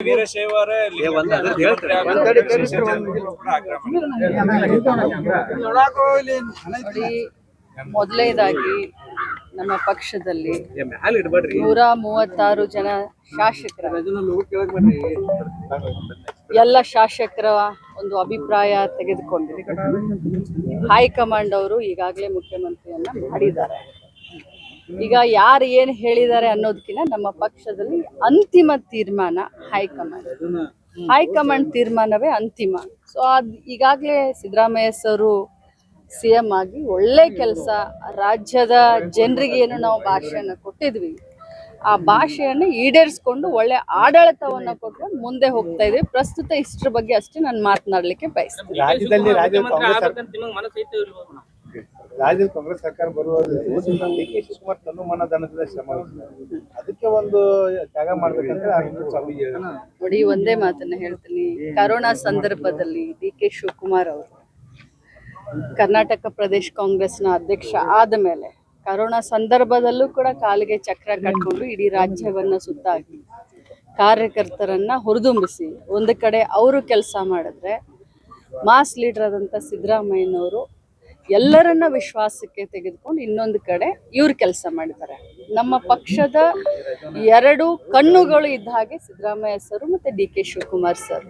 ವೀರಶೈವರ. ನೋಡಿ ಮೊದಲನೇದಾಗಿ ನಮ್ಮ ಪಕ್ಷದಲ್ಲಿ ನೂರ ಮೂವತ್ತಾರು ಜನ ಶಾಸಕರ. ಎಲ್ಲ ಶಾಸಕರ ಒಂದು ಅಭಿಪ್ರಾಯ ತೆಗೆದುಕೊಂಡು ಹೈಕಮಾಂಡ್ ಅವರು ಈಗಾಗಲೇ ಮುಖ್ಯಮಂತ್ರಿಯನ್ನ ಮಾಡಿದ್ದಾರೆ. ಈಗ ಯಾರು ಏನು ಹೇಳಿದ್ದಾರೆ ಅನ್ನೋದಕ್ಕಿಂತ ನಮ್ಮ ಪಕ್ಷದಲ್ಲಿ ಅಂತಿಮ ತೀರ್ಮಾನ ಹೈಕಮಾಂಡ್. ಹೈಕಮಾಂಡ್ ತೀರ್ಮಾನವೇ ಅಂತಿಮ. ಸೊ ಅದು ಈಗಾಗಲೇ ಸಿದ್ದರಾಮಯ್ಯ ಸರು ಸಿ ಎಂ ಆಗಿ ಒಳ್ಳೆ ಕೆಲಸ ರಾಜ್ಯದ ಜನರಿಗೆ ಏನು ನಾವು ಭಾಷೆಯನ್ನು ಕೊಟ್ಟಿದ್ವಿ. ಆ ಭಾಷೆಯನ್ನು ಈಡೇರಿಸ್ಕೊಂಡು ಒಳ್ಳೆ ಆಡಳಿತವನ್ನು ಕೊಟ್ಕೊಂಡು ಮುಂದೆ ಹೋಗ್ತಾ ಇದ್ವಿ ಪ್ರಸ್ತುತ ಇಷ್ಟರ ಬಗ್ಗೆ ಅಷ್ಟೇ ನಾನು ಮಾತನಾಡಲಿಕ್ಕೆ ಬಯಸ್ತೀನಿ. ರಾಜ್ಯದ ಕಾಂಗ್ರೆಸ್ ಸರ್ಕಾರ ಬರುವ ಡಿ ಕೆ ಶಿವಕುಮಾರ್ ತನ್ನ ಧನದ ಶ್ರಮ ಅದಕ್ಕೆ ಒಂದು ತ್ಯಾಗ ಮಾಡ್ಬೇಕಂದ್ರೆ. ನೋಡಿ ಒಂದೇ ಮಾತನ್ನ ಹೇಳ್ತೀನಿ ಕರೋನಾ ಸಂದರ್ಭದಲ್ಲಿ ಡಿ ಕೆ ಶಿವಕುಮಾರ್ ಅವರು ಕರ್ನಾಟಕ ಪ್ರದೇಶ ಕಾಂಗ್ರೆಸ್ನ ಅಧ್ಯಕ್ಷ ಆದ ಮೇಲೆ ಕರೋನಾ ಸಂದರ್ಭದಲ್ಲೂ ಕೂಡ ಕಾಲಿಗೆ ಚಕ್ರ ಕಟ್ಕೊಂಡು ಇಡೀ ರಾಜ್ಯವನ್ನ ಸುತ್ತಾಕಿ ಕಾರ್ಯಕರ್ತರನ್ನ ಹುರಿದುಂಬಿಸಿ ಒಂದು ಕಡೆ ಅವರು ಕೆಲಸ ಮಾಡಿದ್ರೆ ಮಾಸ್ ಲೀಡರ್ ಆದಂತ ಸಿದ್ದರಾಮಯ್ಯನವರು ಎಲ್ಲರನ್ನ ವಿಶ್ವಾಸಕ್ಕೆ ತೆಗೆದುಕೊಂಡು ಇನ್ನೊಂದು ಕಡೆ ಇವ್ರು ಕೆಲಸ ಮಾಡಿದ್ದಾರೆ. ನಮ್ಮ ಪಕ್ಷದ ಎರಡು ಕಣ್ಣುಗಳು ಇದ್ದ ಹಾಗೆ ಸಿದ್ದರಾಮಯ್ಯ ಸರ್ ಮತ್ತೆ ಡಿ ಕೆ ಶಿವಕುಮಾರ್ ಸರ್.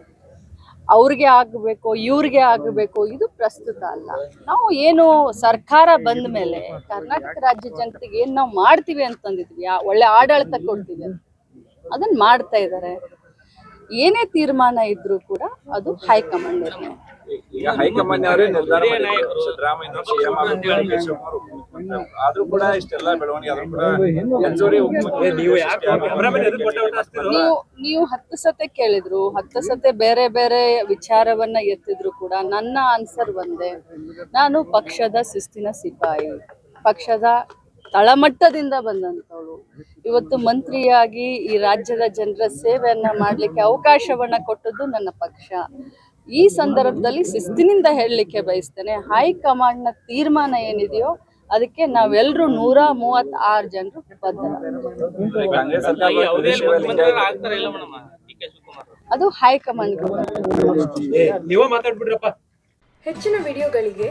ಅವ್ರಿಗೆ ಆಗಬೇಕು, ಇವ್ರಿಗೆ ಆಗಬೇಕು, ಇದು ಪ್ರಸ್ತುತ ಅಲ್ಲ. ನಾವು ಏನು ಸರ್ಕಾರ ಬಂದ ಮೇಲೆ ಕರ್ನಾಟಕ ರಾಜ್ಯ ಜನತೆಗೆ ಏನು ನಾವು ಮಾಡ್ತೀವಿ ಅಂತಂದಿದ್ವಿ ಒಳ್ಳೆ ಆಡಳಿತ ಕೊಡ್ತೀವಿ. ಅದನ್ನ ಮಾಡ್ತಾ ಇದ್ದಾರೆ ಏನೇ ತೀರ್ಮಾನ ಇದ್ರೂ ಕೂಡ ಅದು ಹೈಕಮಾಂಡ್ ಈಗ ಹೈಕಮಾಂಡ್ ಅವರೇ ನಿರ್ಧಾರ. ಸಿದ್ದರಾಮಯ್ಯ ಸಿಎಂ ಆದ್ರೂ ಕೂಡ ಇಷ್ಟೆಲ್ಲ ಬೆಳವಣಿಗೆ ಆದ್ರೂ ಕೂಡ ಹೆಚ್ಚುವರಿ ನೀವು ಹತ್ತು ಸತೆ ಕೇಳಿದ್ರು ಹತ್ತು ಸತೆ ಬೇರೆ ಬೇರೆ ವಿಚಾರವನ್ನ ಎತ್ತಿದ್ರು ಕೂಡ ನನ್ನ ಆನ್ಸರ್ ಒಂದೇ. ನಾನು ಪಕ್ಷದ ಶಿಸ್ತಿನ ಸಿಪಾಯಿ ಪಕ್ಷದ ತಳಮಟ್ಟದಿಂದ ಬಂದಂತವಳು ಇವತ್ತು ಮಂತ್ರಿಯಾಗಿ ಈ ರಾಜ್ಯದ ಜನರ ಸೇವೆಯನ್ನ ಮಾಡಲಿಕ್ಕೆ ಅವಕಾಶವನ್ನ ಕೊಟ್ಟದ್ದು ನನ್ನ ಪಕ್ಷ. ಈ ಸಂದರ್ಭದಲ್ಲಿ ಶಿಸ್ತಿನಿಂದ ಹೇಳಲಿಕ್ಕೆ ಬಯಸ್ತೇನೆ. ಹೈಕಮಾಂಡ್ನ ತೀರ್ಮಾನ ಏನಿದೆಯೋ ಅದಕ್ಕೆ ನಾವೆಲ್ಲರೂ ನೂರ ಮೂವತ್ತಾರು ಜನರು ಅದು ಹೈಕಮಾಂಡ್ ಏ, ನೀವ ಮಾತಾಡ್ಬಿಡ್ರಪ್ಪ. ಹೆಚ್ಚಿನ ವಿಡಿಯೋಗಳಿಗೆ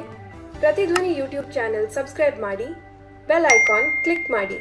ಪ್ರತಿಧ್ವನಿ ಯೂಟ್ಯೂಬ್ ಚಾನೆಲ್ ಸಬ್ಸ್ಕ್ರೈಬ್ ಮಾಡಿ ಬೆಲ್ ಐಕಾನ್ ಕ್ಲಿಕ್ ಮಾಡಿ.